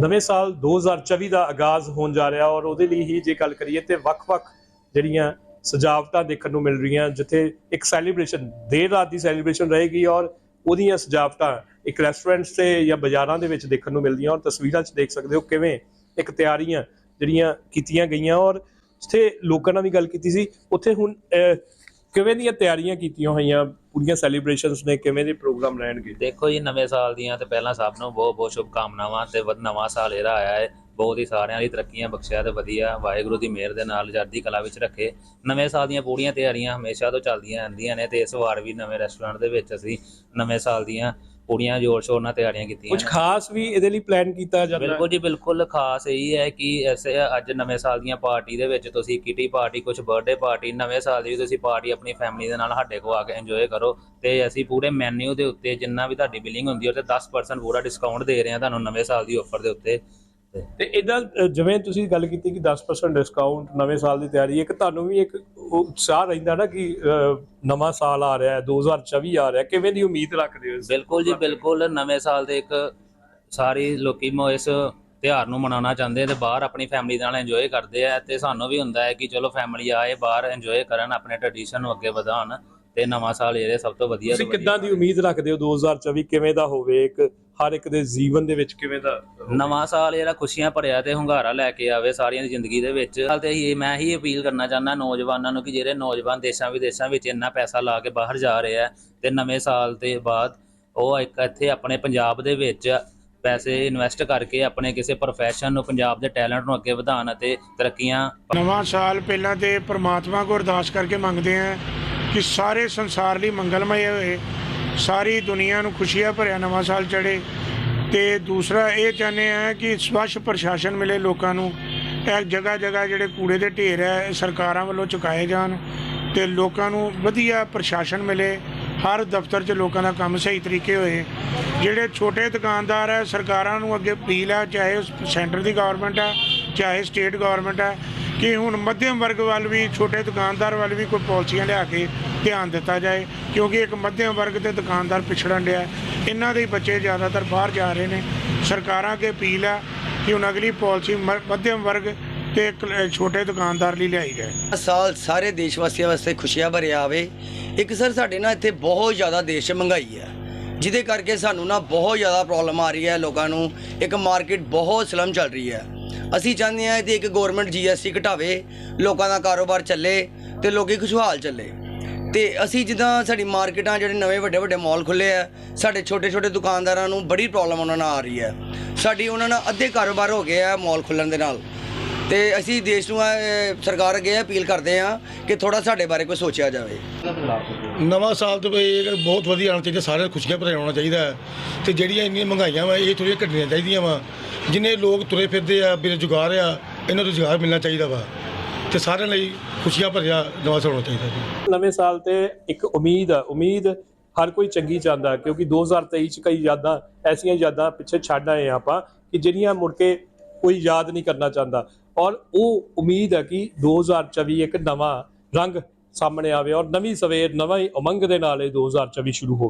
ਨਵੇਂ ਸਾਲ 2024 ਦਾ ਆਗਾਜ਼ ਹੋਣ ਜਾ ਰਿਹਾ ਔਰ ਉਹਦੇ ਲਈ ਹੀ ਜੇ ਗੱਲ ਕਰੀਏ ਤੇ ਵੱਖ-ਵੱਖ ਜਿਹੜੀਆਂ ਸਜਾਵਟਾਂ ਦੇਖਣ ਨੂੰ ਮਿਲ ਰਹੀਆਂ, ਜਿੱਥੇ ਇੱਕ ਸੈਲੀਬ੍ਰੇਸ਼ਨ ਦੇਰ ਰਾਤ ਦੀ ਸੈਲੀਬ੍ਰੇਸ਼ਨ ਰਹੇਗੀ ਔਰ ਉਹਦੀਆਂ ਸਜਾਵਟਾਂ ਇੱਕ ਰੈਸਟੋਰੈਂਟਸ ਤੇ ਜਾਂ ਬਾਜ਼ਾਰਾਂ ਦੇ ਵਿੱਚ ਦੇਖਣ ਨੂੰ ਮਿਲਦੀਆਂ ਔਰ ਤਸਵੀਰਾਂ 'ਚ ਦੇਖ ਸਕਦੇ ਹੋ ਕਿਵੇਂ ਇੱਕ ਤਿਆਰੀਆਂ ਜਿਹੜੀਆਂ ਕੀਤੀਆਂ ਗਈਆਂ ਔਰ ਜਿੱਥੇ ਲੋਕਾਂ ਨਾਲ ਵੀ ਗੱਲ ਕੀਤੀ ਸੀ, ਉੱਥੇ ਹੁਣ ਕਿਵੇਂ ਦੀਆਂ ਤਿਆਰੀਆਂ ਕੀਤੀਆਂ ਹੋਈਆਂ ਪੂਰੀਆਂ ਸੈਲੀਬ੍ਰੇਸ਼ਨਸ ਨੇ ਕਿਵੇਂ ਦੇ ਪ੍ਰੋਗਰਾਮ ਰਹਿਣਗੇ? ਦੇਖੋ ਜੀ, ਨਵੇਂ ਸਾਲ ਦੀਆਂ ਤੇ ਪਹਿਲਾਂ ਸਭ ਨੂੰ ਬਹੁਤ ਬਹੁਤ ਸ਼ੁਭ ਕਾਮਨਾਵਾਂ ਤੇ ਵਧ ਨਵਾਂ ਸਾਲ ਇਹਦਾ ਆਇਆ ਹੈ। ਬਹੁਤ ਹੀ ਸਾਰਿਆਂ ਲਈ ਤਰੱਕੀਆਂ ਬਖਸ਼ਿਆ ਤੇ ਵਧੀਆ। ਵਾਹਿਗੁਰੂ ਦੀ ਮਿਹਰ ਦੇ ਨਾਲ ਜਰਦੀ ਕਲਾ ਵਿੱਚ ਰੱਖੇ। ਨਵੇਂ ਸਾਲ ਦੀਆਂ ਪੂਰੀਆਂ ਤਿਆਰੀਆਂ ਹਮੇਸ਼ਾ ਤੋਂ ਚੱਲਦੀਆਂ ਰਹਿੰਦੀਆਂ ਨੇ ਤੇ ਇਸ ਵਾਰ ਵੀ ਨਵੇਂ ਰੈਸਟੋਰੈਂਟ ਦੇ ਵਿੱਚ ਅਸੀਂ ਨਵੇਂ ਸਾਲ ਦੀਆਂ ਪੂਰੀਆਂ ਜ਼ੋਰ ਸ਼ੋਰ ਨਾਲ ਤਿਆਰੀਆਂ ਕੀਤੀਆਂ ਕੁਝ ਨੇ। ਖਾਸ ਵੀ ਇਹਦੇ ਲਈ ਪਲਾਨ ਕੀਤਾ ਜਾਂਦਾ ਬਿਲਕੁਲ ਜੀ ਬਿਲਕੁਲ। ਖਾਸ ਇਹੀ ਹੈ ਕਿ ਐਸੇ ਅੱਜ ਨਵੇਂ ਸਾਲ ਦੀਆਂ ਪਾਰਟੀ ਦੇ ਵਿੱਚ ਤੁਸੀਂ ਕਿਟੀ ਪਾਰਟੀ ਕੁਝ ਬਰਥਡੇ ਪਾਰਟੀ ਨਵੇਂ ਸਾਲ ਦੀ ਵੀ ਤੁਸੀਂ ਪਾਰਟੀ ਆਪਣੀ ਫੈਮਿਲੀ ਦੇ ਨਾਲ ਸਾਡੇ ਕੋਲ ਆ ਕੇ ਇੰਜੋਏ ਕਰੋ। ਤੇ ਅਸੀਂ ਪੂਰੇ ਮੈਨੂ ਦੇ ਉੱਤੇ ਜਿੰਨਾ ਵੀ ਤੁਹਾਡੀ ਬਿਲਿੰਗ ਹੁੰਦੀ ਹੈ ਉਹ ਤੇ 10% ਪੂਰਾ ਡਿਸਕਾਊਂਟ ਦੇ ਰਹੇ ਹਾਂ ਤੁਹਾਨੂੰ ਨਵੇਂ ਸਾਲ ਦੀ ਆਫਰ ਦੇ ਉੱਤੇ। ਤੇ ਇਦਾਂ ਜਿਵੇਂ ਤੁਸੀਂ ਗੱਲ ਕੀਤੀ ਕਿ 10% ਡਿਸਕਾਊਂਟ ਨਵੇਂ ਸਾਲ ਦੀ ਤਿਆਰੀ, ਇੱਕ ਤੁਹਾਨੂੰ ਵੀ ਇੱਕ ਉਤਸ਼ਾਹ ਰਹਿੰਦਾ ਨਾ ਕਿ ਨਵਾਂ ਸਾਲ ਆ ਰਿਹਾ ਹੈ 2024 ਆ ਰਿਹਾ ਕਿਵੇਂ ਦੀ ਉਮੀਦ ਰੱਖਦੇ ਹੋ ਬਿਲਕੁਲ ਜੀ, ਬਿਲਕੁਲ। ਨਵੇਂ ਸਾਲ ਦੇ ਇੱਕ ਸਾਰੇ ਲੋਕੀ ਮੋ, ਇਸ ਤਿਉਹਾਰ ਨੂੰ ਮਨਾਉਣਾ ਚਾਹੁੰਦੇ ਤੇ ਬਾਹਰ ਆਪਣੀ ਫੈਮਿਲੀ ਨਾਲ ਇੰਜੋਏ ਕਰਦੇ ਆ ਤੇ ਸਾਨੂੰ ਵੀ ਹੁੰਦਾ ਹੈ ਕਿ ਚਲੋ ਫੈਮਿਲੀ ਆਏ, ਬਾਹਰ ਇੰਜੋਏ ਕਰਨ, ਆਪਣੇ ਟ੍ਰੈਡੀਸ਼ਨ ਨੂੰ ਅੱਗੇ ਵਧਾਉਣ। ਤੇ ਨਵਾਂ ਸਾਲ ਜਿਹੜੇ ਸਭ ਤੋਂ ਵਧੀਆ ਤੁਸੀਂ ਤੋਂ ਵਧੀਆ ਕਿੱਦਾਂ ਦੀ ਉਮੀਦ ਰੱਖਦੇ ਹੋ 2024 ਕਿਵੇਂ ਦਾ ਹੋਵੇ? ਇੱਕ ਹਰ ਇੱਕ ਦੇ ਜੀਵਨ ਦੇ ਵਿੱਚ ਕਿਵੇਂ ਦਾ? ਨਵਾਂ ਸਾਲ ਜਿਹੜਾ ਖੁਸ਼ੀਆਂ ਭਰਿਆ ਤੇ ਹੁੰਗਾਰਾ ਲੈ ਕੇ ਆਵੇ ਸਾਰਿਆਂ ਦੀ ਜ਼ਿੰਦਗੀ ਦੇ ਵਿੱਚ। ਹਾਲ ਤੇ ਹੀ ਮੈਂ ਹੀ ਅਪੀਲ ਕਰਨਾ ਚਾਹੁੰਦਾ ਨੌਜਵਾਨਾਂ ਨੂੰ ਕਿ ਜਿਹੜੇ ਨੌਜਵਾਨ ਦੇਸ਼ਾਂ ਵਿਦੇਸ਼ਾਂ ਵਿੱਚ ਇੰਨਾ ਪੈਸਾ ਲਾ ਕੇ ਬਾਹਰ ਜਾ ਰਹੇ ਆ ਤੇ ਨਵੇਂ ਸਾਲ ਦੇ ਬਾਅਦ ਉਹ ਇੱਕ ਇੱਥੇ ਆਪਣੇ ਪੰਜਾਬ ਦੇ ਵਿੱਚ ਪੈਸੇ ਇਨਵੈਸਟ ਕਰਕੇ ਆਪਣੇ ਕਿਸੇ ਪ੍ਰੋਫੈਸ਼ਨ ਨੂੰ ਪੰਜਾਬ ਦੇ ਟੈਲੈਂਟ ਨੂੰ ਅੱਗੇ ਵਧਾਉਣ ਅਤੇ ਤਰੱਕੀਆਂ ਨਵਾਂ ਸਾਲ ਪਹਿਲਾਂ ਤੇ ਪ੍ਰਮਾਤਮਾ ਕੋ ਅਰਦਾਸ ਕਰਕੇ ਮੰਗਦੇ ਆ ਕਿ ਸਾਰੇ ਸੰਸਾਰ ਲਈ ਮੰਗਲਮਈ ਹੋਏ ਸਾਰੀ ਦੁਨੀਆ ਨੂੰ ਖੁਸ਼ੀਆਂ ਭਰਿਆ ਨਵਾਂ ਸਾਲ ਚੜੇ ਤੇ ਦੂਸਰਾ ਇਹ ਚਾਹੁੰਦੇ ਆ ਕਿ ਸਵੱਛ ਪ੍ਰਸ਼ਾਸਨ ਮਿਲੇ ਲੋਕਾਂ ਨੂੰ। ਇਹ ਜਗ੍ਹਾ ਜਗ੍ਹਾ ਜਿਹੜੇ ਕੂੜੇ ਦੇ ਢੇਰ ਹੈ, ਸਰਕਾਰਾਂ ਵੱਲੋਂ ਚੁਕਾਏ ਜਾਣ ਤੇ ਲੋਕਾਂ ਨੂੰ ਵਧੀਆ ਪ੍ਰਸ਼ਾਸਨ ਮਿਲੇ। ਹਰ ਦਫ਼ਤਰ 'ਚ ਲੋਕਾਂ ਦਾ ਕੰਮ ਸਹੀ ਤਰੀਕੇ ਹੋਏ। ਜਿਹੜੇ ਛੋਟੇ ਦੁਕਾਨਦਾਰ ਹੈ, ਸਰਕਾਰਾਂ ਨੂੰ ਅੱਗੇ ਅਪੀਲ ਹੈ, ਚਾਹੇ ਉਹ ਸੈਂਟਰ ਦੀ ਗਵਰਨਮੈਂਟ ਹੈ ਚਾਹੇ ਸਟੇਟ ਗਵਰਨਮੈਂਟ ਹੈ, ਕਿ ਹੁਣ ਮੱਧਮ ਵਰਗ ਵੱਲ ਵੀ, ਛੋਟੇ ਦੁਕਾਨਦਾਰ ਵੱਲ ਵੀ ਕੋਈ ਪਾਲਿਸੀਆਂ ਲਿਆ ਕੇ ਧਿਆਨ ਦਿੱਤਾ ਜਾਏ, ਕਿਉਂਕਿ ਇੱਕ ਮੱਧਮ ਵਰਗ ਤੇ ਦੁਕਾਨਦਾਰ ਪਿਛੜਨ ਡਿਆ ਇਹਨਾਂ ਦੇ ਬੱਚੇ ਜ਼ਿਆਦਾਤਰ ਬਾਹਰ ਜਾ ਰਹੇ ਨੇ। ਸਰਕਾਰਾਂ ਅੱਗੇ ਅਪੀਲ ਹੈ ਕਿ ਹੁਣ ਅਗਲੀ ਪਾਲਿਸੀ ਮ- ਮੱਧਮ ਵਰਗ ਤੇ ਇੱਕ ਛੋਟੇ ਦੁਕਾਨਦਾਰ ਲਈ ਲਿਆਈ ਜਾਏ। ਨਵਾਂ ਸਾਲ ਸਾਰੇ ਦੇਸ਼ ਵਾਸੀਆਂ ਵਾਸਤੇ ਖੁਸ਼ੀਆਂ ਭਰਿਆ ਆਵੇ। ਇੱਕ ਸਰ, ਸਾਡੇ ਨਾਲ ਇੱਥੇ ਬਹੁਤ ਜ਼ਿਆਦਾ ਦੇਸ਼ 'ਚ ਮਹਿੰਗਾਈ ਹੈ। ਜਿਹਦੇ ਕਰਕੇ ਸਾਨੂੰ ਨਾ ਬਹੁਤ ਜ਼ਿਆਦਾ ਪ੍ਰੋਬਲਮ ਆ ਰਹੀ ਹੈ ਲੋਕਾਂ ਨੂੰ। ਇੱਕ ਮਾਰਕੀਟ ਬਹੁਤ ਸਲਮ ਚੱਲ ਰਹੀ ਹੈ। ਅਸੀਂ ਚਾਹੁੰਦੇ ਹਾਂ ਕਿ ਇੱਕ ਗਵਰਨਮੈਂਟ ਜੀਐਸਟੀ ਘਟਾਵੇ, ਲੋਕਾਂ ਦਾ ਕਾਰੋਬਾਰ ਚੱਲੇ ਤੇ ਲੋਕੀ ਖੁਸ਼ਹਾਲ ਚੱਲੇ। ਤੇ ਅਸੀਂ ਜਿੱਦਾਂ ਸਾਡੀ ਮਾਰਕੀਟਾਂ ਜਿਹੜੇ ਨਵੇਂ ਵੱਡੇ ਵੱਡੇ ਮਾਲ ਖੁੱਲੇ ਆ, ਸਾਡੇ ਛੋਟੇ ਛੋਟੇ ਦੁਕਾਨਦਾਰਾਂ ਨੂੰ ਬੜੀ ਪ੍ਰੋਬਲਮ ਉਹਨਾਂ ਨਾਲ ਆ ਰਹੀ ਹੈ। ਸਾਡੀ ਉਹਨਾਂ ਨਾਲ ਅੱਧੇ ਕਾਰੋਬਾਰ ਹੋ ਗਏ ਆ ਮਾਲ ਖੁੱਲਣ ਦੇ ਨਾਲ। ਤੇ ਅਸੀਂ ਦੇਸ਼ ਨੂੰ ਸਰਕਾਰ ਅੱਗੇ ਅਪੀਲ ਕਰਦੇ ਹਾਂ ਕਿ ਥੋੜਾ ਸਾਡੇ ਬਾਰੇ ਕੋਈ ਸੋਚਿਆ ਜਾਵੇ। ਨਵਾਂ ਸਾਲ ਤੋਂ ਇਹ ਬਹੁਤ ਵਧੀਆ ਆਉਣਾ ਚਾਹੀਦਾ, ਸਾਰਿਆਂ ਨੂੰ ਖੁਸ਼ੀਆਂ ਭਰਿਆ ਹੋਣਾ ਚਾਹੀਦਾ ਹੈ। ਤੇ ਜਿਹੜੀਆਂ ਇੰਨੀਆਂ ਮਹਿੰਗਾਈਆਂ ਵਾ, ਇਹ ਥੋੜ੍ਹੀਆਂ ਘਟਣੀਆਂ ਚਾਹੀਦੀਆਂ ਵਾ। ਜਿੰਨੇ ਲੋਕ ਤੁਰੇ ਫਿਰਦੇ ਆ, ਬੇਰੁਜ਼ਗਾਰ ਆ, ਇਹਨਾਂ ਨੂੰ ਰੁਜ਼ਗਾਰ ਮਿਲਣਾ ਚਾਹੀਦਾ ਵਾ। ਤੇ ਸਾਰਿਆਂ ਲਈ ਖੁਸ਼ੀਆਂ ਭਰਿਆ ਨਵਾਂ ਸਾਲ ਹੋਣਾ ਚਾਹੀਦਾ ਜੀ। ਨਵੇਂ ਸਾਲ ਤੇ ਇੱਕ ਉਮੀਦ ਆ। ਉਮੀਦ ਹਰ ਕੋਈ ਚੰਗੀ ਚਾਹੁੰਦਾ, ਕਿਉਂਕਿ 2023 ਚ ਕਈ ਯਾਦਾਂ, ਐਸੀਆਂ ਯਾਦਾਂ ਪਿੱਛੇ ਛੱਡ ਆਏ ਆਪਾਂ ਕਿ ਜਿਹੜੀਆਂ ਮੁੜ ਕੇ ਕੋਈ ਯਾਦ ਨਹੀਂ ਕਰਨਾ ਚਾਹੁੰਦਾ। ਔਰ ਉਹ ਉਮੀਦ ਹੈ ਕਿ 2024 ਇੱਕ ਨਵਾਂ ਰੰਗ ਸਾਹਮਣੇ ਆਵੇ ਔਰ ਨਵੀਂ ਸਵੇਰ, ਨਵਾਂ ਹੀ ਉਮੰਗ ਦੇ ਨਾਲ ਇਹ 2024 ਸ਼ੁਰੂ ਹੋਵੇ